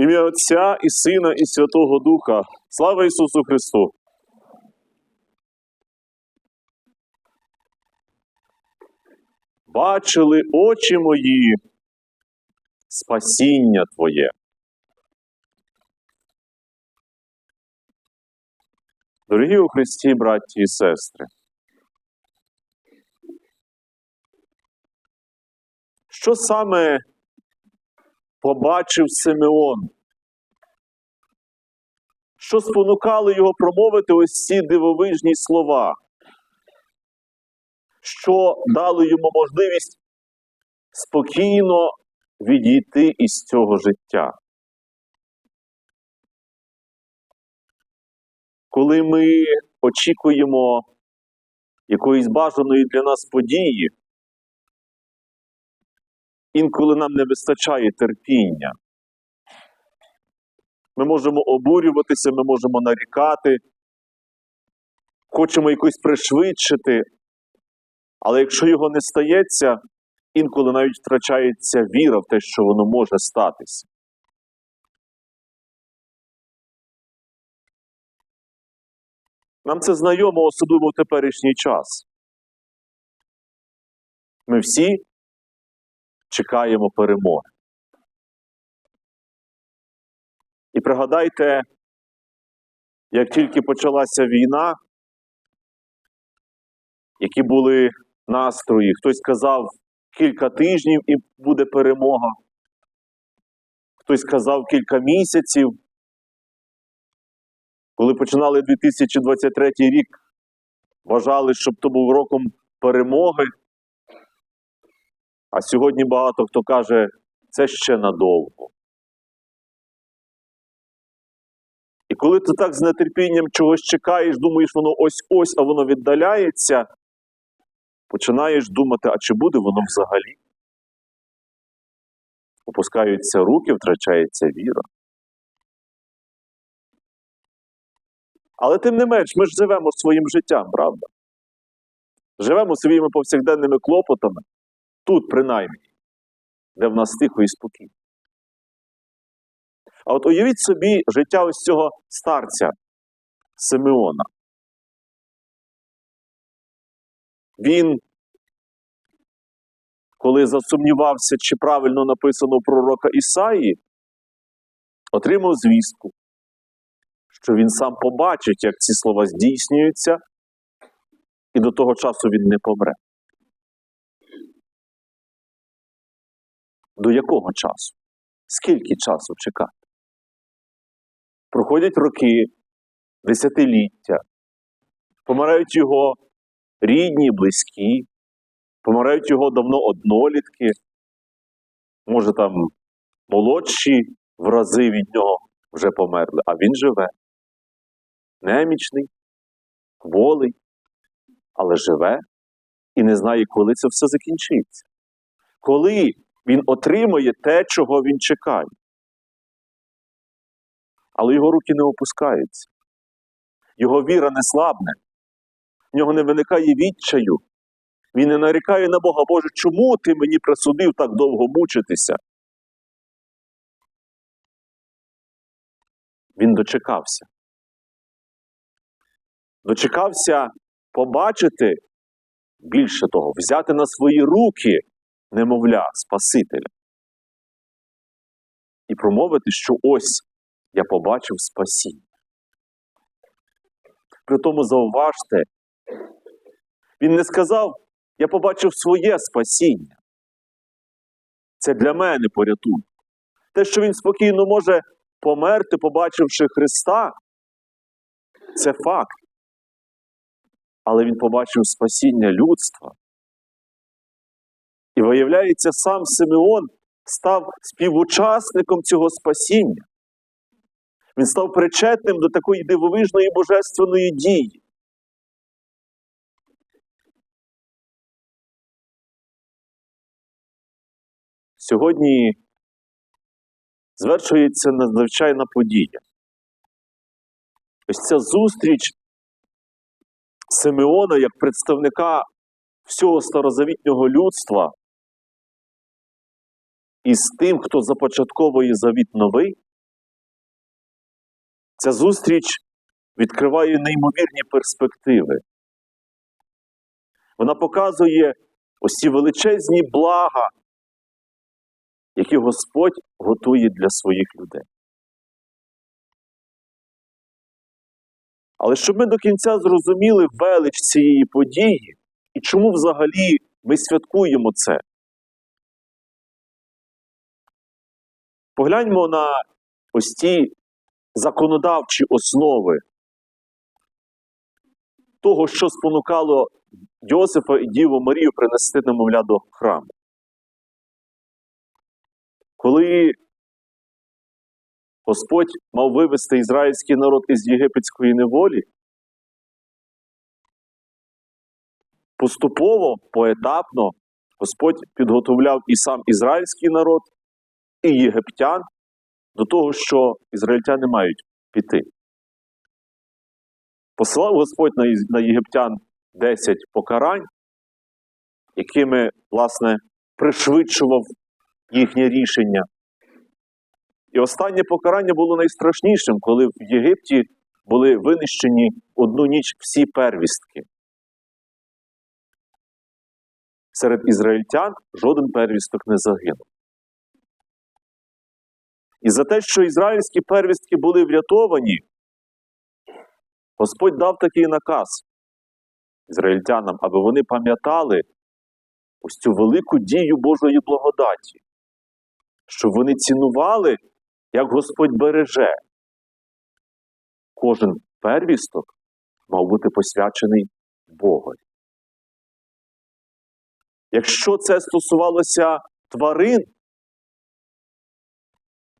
Ім'я Отця і Сина, і Святого Духа. Слава Ісусу Христу! Бачили очі мої спасіння Твоє. Дорогі у Христі, браті і сестри, що саме побачив Симеон? Що спонукало його промовити ось ці дивовижні слова, що дало йому можливість спокійно відійти із цього життя? Коли ми очікуємо якоїсь бажаної для нас події, інколи нам не вистачає терпіння. Ми можемо обурюватися, ми можемо нарікати, хочемо якось пришвидшити, але якщо його не стається, інколи навіть втрачається віра в те, що воно може статися. Нам це знайомо, особливо в теперішній час. Ми всі чекаємо перемоги. І пригадайте, як тільки почалася війна, які були настрої, хтось сказав кілька тижнів і буде перемога, хтось сказав кілька місяців. Коли починали 2023 рік, вважали, щоб то був роком перемоги. А сьогодні багато хто каже, це ще надовго. І коли ти так з нетерпінням чогось чекаєш, думаєш, воно ось-ось, а воно віддаляється, починаєш думати, а чи буде воно взагалі? Опускаються руки, втрачається віра. Але тим не менш, ми ж живемо своїм життям, правда? Живемо своїми повсякденними клопотами, тут, принаймні, де в нас тихо і спокійно. А от уявіть собі життя ось цього старця Симеона. Він, коли засумнівався, чи правильно написано пророка Ісаї, отримав звістку, що він сам побачить, як ці слова здійснюються, і до того часу він не помре. До якого часу? Скільки часу чекати? Проходять роки, десятиліття, помирають його рідні, близькі, помирають його давно однолітки, може там молодші в рази від нього вже померли, а він живе. Немічний, кволий, але живе і не знає, коли це все закінчиться. Коли він отримує те, чого він чекає. Але його руки не опускаються. Його віра не слабне, в нього не виникає відчаю. Він не нарікає на Бога, Боже, чому ти мені присудив так довго мучитися? Він дочекався. Дочекався побачити більше того, взяти на свої руки немовля Спасителя. І промовити, що ось я побачив спасіння. Притому зауважте, він не сказав, я побачив своє спасіння. Це для мене порятунок. Те, що він спокійно може померти, побачивши Христа, це факт. Але він побачив спасіння людства. І виявляється, сам Симеон став співучасником цього спасіння. Він став причетним до такої дивовижної божественної дії. Сьогодні звершується надзвичайна подія. Ось ця зустріч Симеона як представника всього старозавітнього людства із тим, хто започатковує завіт новий, Ця зустріч відкриває неймовірні перспективи. Вона показує ось ці величезні блага, які Господь готує для своїх людей. Але щоб ми до кінця зрозуміли велич цієї події і чому взагалі ми святкуємо це. Погляньмо на ось ті законодавчі основи того, що спонукало Йосифа і Діву Марію принести немовля до храму. Коли Господь мав вивести ізраїльський народ із єгипетської неволі, поступово, поетапно Господь підготовляв і сам ізраїльський народ, і єгиптян до того, що ізраїльтяни мають піти. Посилав Господь на, єгиптян 10 покарань, якими, власне, пришвидшував їхнє рішення. І останнє покарання було найстрашнішим, коли в Єгипті були винищені одну ніч всі первістки. Серед ізраїльтян жоден первісток не загинув. І за те, що ізраїльські первістки були врятовані, Господь дав такий наказ ізраїльтянам, аби вони пам'ятали ось цю велику дію Божої благодаті, щоб вони цінували, як Господь береже. Кожен первісток мав бути посвячений Богові. Якщо це стосувалося тварин,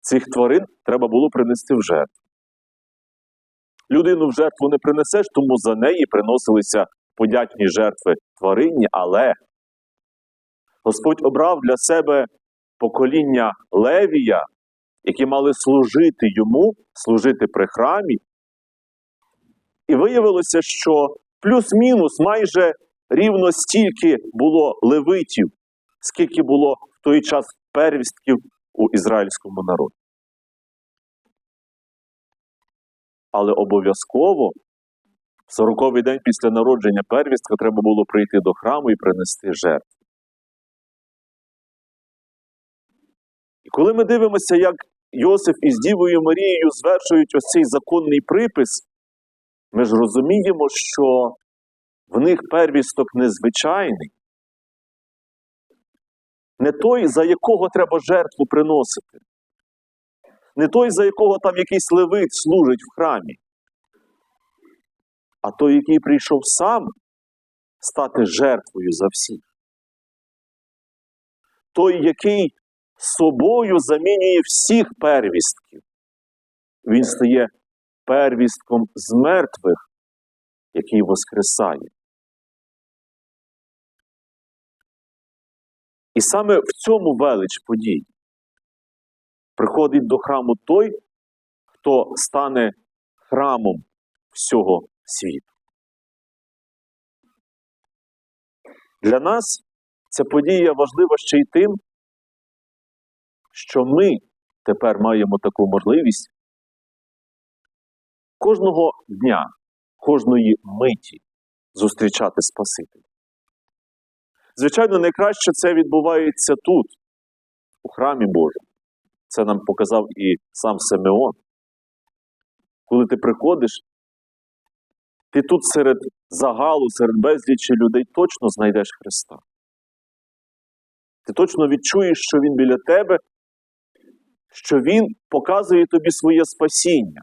цих тварин треба було принести в жертву. Людину в жертву не принесеш, тому за неї приносилися подячні жертви тваринні, але Господь обрав для себе покоління Левія, які мали служити йому, служити при храмі. І виявилося, що плюс-мінус майже рівно стільки було левитів, скільки було в той час первістків у ізраїльському народі. Але обов'язково в 40-й день після народження первістка треба було прийти до храму і принести жертву. І коли ми дивимося, як Йосиф із Дівою Марією звершують ось цей законний припис, ми ж розуміємо, що в них первісток незвичайний. Не той, за якого треба жертву приносити, не той, за якого там якийсь левит служить в храмі, а той, який прийшов сам стати жертвою за всіх. Той, який собою замінює всіх первістків. Він стає первістком з мертвих, який воскресає. І саме в цьому велич подій приходить до храму той, хто стане храмом всього світу. Для нас ця подія важлива ще й тим, що ми тепер маємо таку можливість кожного дня, кожної миті зустрічати Спасителя. Звичайно, найкраще це відбувається тут, у храмі Божому. Це нам показав і сам Симеон. Коли ти приходиш, ти тут серед загалу, серед безлічі людей точно знайдеш Христа. Ти точно відчуєш, що Він біля тебе, що Він показує тобі своє спасіння.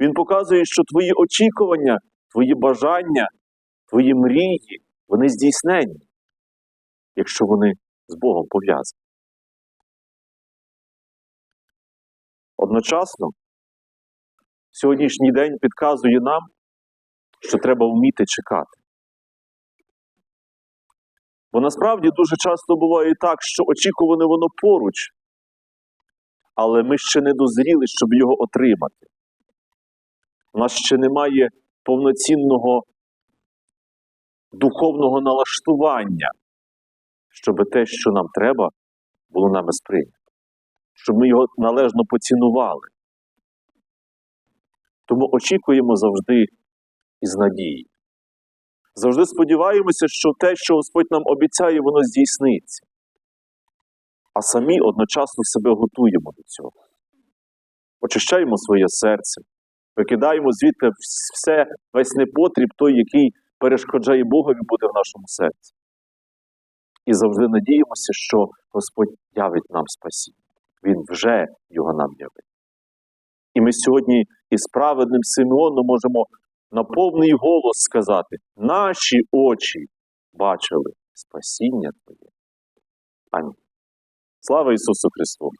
Він показує, що твої очікування, твої бажання, твої мрії, вони здійснені, якщо вони з Богом пов'язані. Одночасно, сьогоднішній день підказує нам, що треба вміти чекати. Бо насправді дуже часто буває так, що очікуване воно поруч, але ми ще не дозріли, щоб його отримати. У нас ще немає повноцінного духовного налаштування, щоб те, що нам треба, було нами сприйнято, щоб ми його належно поцінували. Тому очікуємо завжди із надії. Завжди сподіваємося, що те, що Господь нам обіцяє, воно здійсниться. А самі одночасно себе готуємо до цього. Очищаємо своє серце, викидаємо звідти все, весь непотріб, той, який перешкоджає Богові бути в нашому серці. І завжди надіємося, що Господь явить нам спасіння. Він вже його нам явить. І ми сьогодні із праведним Симеоном можемо на повний голос сказати: наші очі бачили спасіння Твоє. Амінь. Слава Ісусу Христу!